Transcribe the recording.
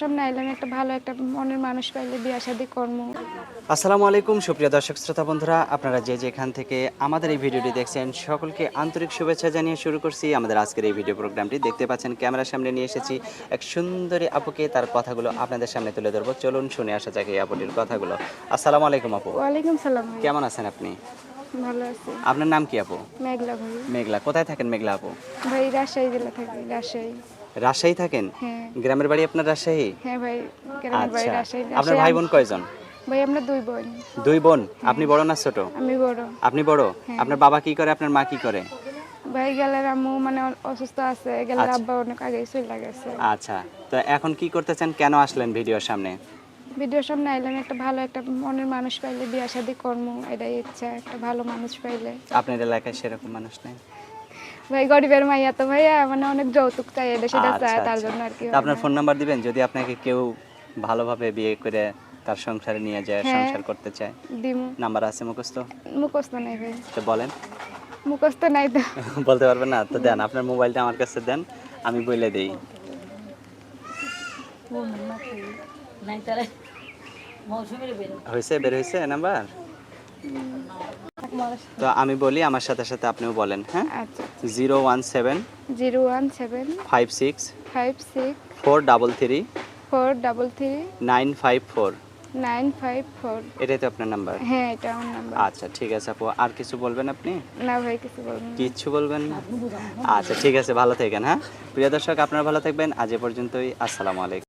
সামনে আইলাম একটা ভালো একটা মনের মানুষ পাইলে বিয়া শাদি কর্ম। আসসালামু আলাইকুম সুপ্রিয় দর্শক শ্রোতা বন্ধুরা আপনারা যে যেখান থেকে আমাদের এই ভিডিওটি দেখছেন সকলকে আন্তরিক শুভেচ্ছা জানিয়ে শুরু করছি আমাদের আজকের এই ভিডিও প্রোগ্রামটি। দেখতে পাচ্ছেন ক্যামেরার সামনে নিয়ে এসেছি এক সুন্দরী আপুকে তার কথাগুলো আপনাদের সামনে তুলে ধরবো। চলুন শুনে আসা যাক এই আপুটির কথাগুলো। আসসালামু আলাইকুম আপু। ওয়ালাইকুম সালাম কেমন আছেন আপনি? ভালো আছি। আপনার নাম কি আপু? মেঘলা ভাই। মেঘলা। কোথায় থাকেন মেঘলা আপু? ভাই রাজশাহী জেলা থাকি রাজশাহী। রাজশাহী থাকেন? হ্যাঁ। গ্রামের বাড়ি আপনার রাজশাহী? হ্যাঁ ভাই গ্রামের বাড়ি আচ্ছা। রাজশাহী। আপনার ভাই বোন কয়জন? ভাই আমরা দুই বোন। দুই বোন? আপনি বড় না ছোট? আমি বড়। আপনি বড়? আপনার বাবা কি করে আপনার মা কি করে? ভাই গেলের আম্মু মানে অসুস্থ আছে গেলের আব্বা অনেক আগে চলে গেছে। আচ্ছা। তো এখন কি করতেছেন কেন আসলেন ভিডিওর সামনে? ভিডিওর সামনে আইলাম একটা ভালো একটা মনের মানুষ পাইলে বিয়া শাদি কর্ম এটাই ইচ্ছা একটা ভালো মানুষ পাইলে। আপনার এলাকায় সেরকম মানুষ নেই? ভাই গরিবের মাইয়া তো ভাইয়া মানে অনেক যৌতুক চাই এটা সেটা আচ্ছা, চায় তার আচ্ছা। জন্য আর কি আপনার ফোন নাম্বার দিবেন যদি আপনাকে কেউ ভালোভাবে বিয়ে করে তার সংসারে নিয়ে যায় হ্যাঁ। সংসার করতে চায়। দিমু। নাম্বার আছে মুখস্থ? মুখস্থ নাই ভাই। তো বলেন। মুখস্থ নাই তো। বলতে পারবেন না তো দেন আপনার মোবাইলটা আমার কাছে দেন আমি বলে দেই। হয়েছে বের হয়েছে নাম্বার? তো আমি বলি আমার সাথে সাথে আপনিও বলেন হ্যাঁ? আচ্ছা zero one seven zero one seven five six five six four double three four double three nine five four. Nine five four. এটাই তো আপনার নাম্বার? হ্যাঁ এটা আমার নাম্বার। আচ্ছা ঠিক আছে আপু। আর কিছু বলবেন আপনি? না ভাই কিছু বলবেন না। কিচ্ছু বলবেন না? আচ্ছা ঠিক আছে ভালো থাকেন হ্যাঁ? প্রিয় দর্শক আপনারা ভালো থাকবেন। আজ এ পর্যন্তই। আসসালামু আলাইকুম।